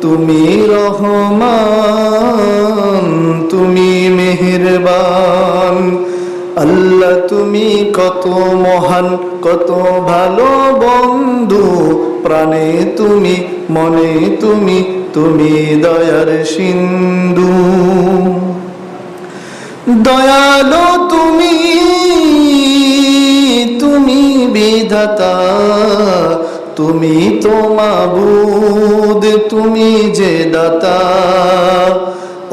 তুমি রহমান, তুমি মেহেরবান। আল্লাহ, তুমি কত মহান, কত ভালো বন্ধু। প্রাণে তুমি, মনে তুমি তুমি দয়ার সিন্ধু। দয়ালো তুমি তুমি তো মাবুদ, তুমি যে দাতা।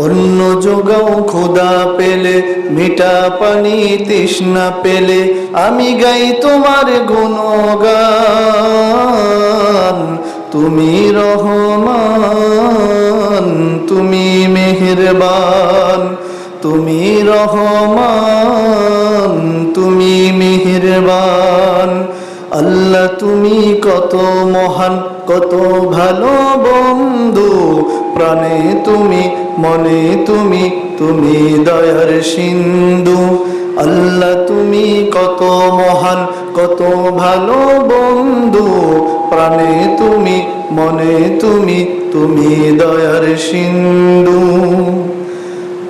অন্য যোগাও খোদা পেলে, মিঠা পানি তৃষ্ণা পেলে, আমি গাই তোমার গুণগান। তুমি রহমান, তুমি মেহেরবান, তুমি রহমান। কত মহান, কত ভালো বন্ধু। প্রাণে তুমি, মনে তুমি তুমি দয়ার সিন্ধু। আল্লাহ তুমি কত মহান, কত ভালো বন্ধু। প্রাণে তুমি, মনে তুমি তুমি দয়ার সিন্ধু।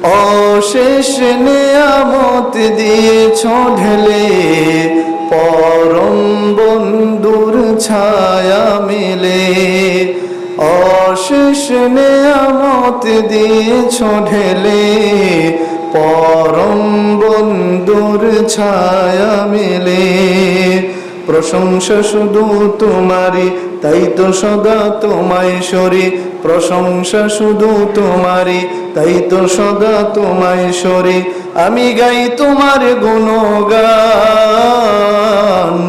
অশেষ নেয়ামত দিয়েছ ঢেলে, পরম বন্ধুর ছায়া মেলে। অশেষ নেয়ামত দিয়েছ ঢেলে পরম বন্ধুর ছায়া মেলে। প্রশংসা শুধু তোমারই, তাই তো সদা তোমায় সরি। প্রশংসা শুধু তোমারই, তাই তো সদা তোমায় সরি। আমি গাই তোমার গুণগান।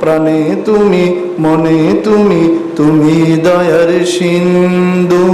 প্রাণে তুমি মনে তুমি তুমি দয়ার সিন্ধু।